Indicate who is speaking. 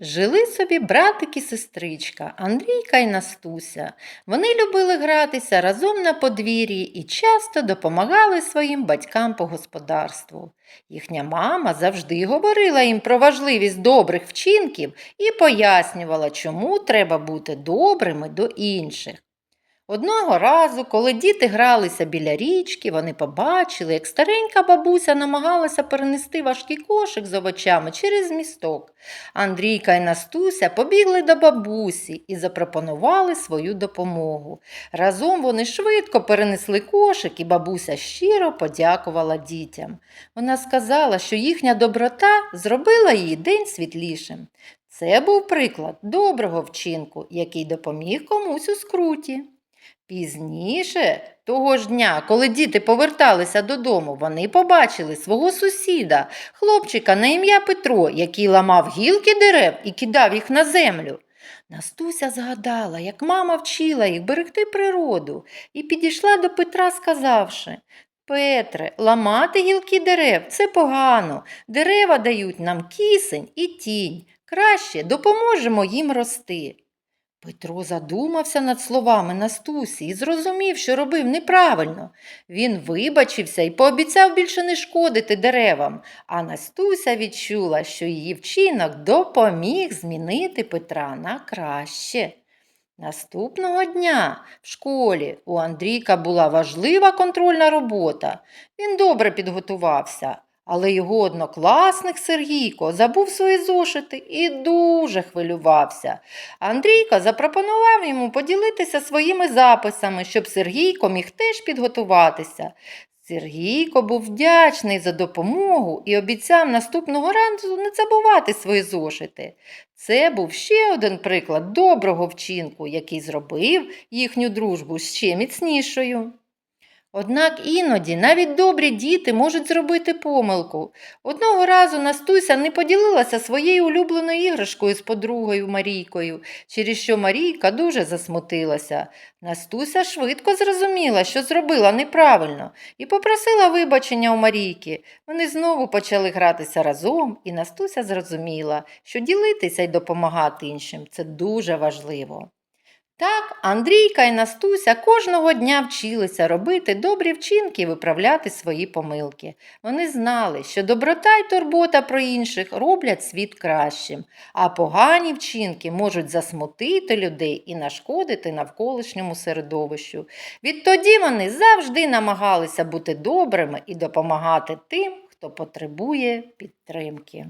Speaker 1: жили собі братик і сестричка Андрійка і Настуся. Вони любили гратися разом на подвір'ї і часто допомагали своїм батькам по господарству. Їхня мама завжди говорила їм про важливість добрих вчинків і пояснювала, чому треба бути добрими до інших. Одного разу, коли діти гралися біля річки, вони побачили, як старенька бабуся намагалася перенести важкий кошик з овочами через місток. Андрійка і Настуся побігли до бабусі і запропонували свою допомогу. Разом вони швидко перенесли кошик, і бабуся щиро подякувала дітям. Вона сказала, що їхня доброта зробила її день світлішим. Це був приклад доброго вчинку, який допоміг комусь у скруті. Пізніше того ж дня, коли діти поверталися додому, вони побачили свого сусіда, хлопчика на ім'я Петро, який ламав гілки дерев і кидав їх на землю. Настуся згадала, як мама вчила їх берегти природу, і підійшла до Петра, сказавши Петре, ламати гілки дерев це погано. Дерева дають нам кисень і тінь. Краще допоможемо їм рости. Петро задумався над словами Настусі і зрозумів, що робив неправильно. Він вибачився і пообіцяв більше не шкодити деревам, а Настуся відчула, що її вчинок допоміг змінити Петра на краще. Наступного дня в школі у Андрійка була важлива контрольна робота. Він добре підготувався, але його однокласник Сергійко забув свої зошити і дуже хвилювався. Андрійко запропонував йому поділитися своїми записами, щоб Сергійко міг теж підготуватися. Сергійко був вдячний за допомогу і обіцяв наступного ранку не забувати свої зошити. Це був ще один приклад доброго вчинку, який зробив їхню дружбу ще міцнішою. Однак іноді навіть добрі діти можуть зробити помилку. Одного разу Настуся не поділилася своєю улюбленою іграшкою з подругою Марійкою, через що Марійка дуже засмутилася. Настуся швидко зрозуміла, що зробила неправильно, і попросила вибачення у Марійки. Вони знову почали гратися разом, і Настуся зрозуміла, що ділитися й допомагати іншим це дуже важливо. Так, Андрійка і Настуся кожного дня вчилися робити добрі вчинки і виправляти свої помилки. Вони знали, що доброта й турбота про інших роблять світ кращим, а погані вчинки можуть засмутити людей і нашкодити навколишньому середовищу. Відтоді вони завжди намагалися бути добрими і допомагати тим, хто потребує підтримки.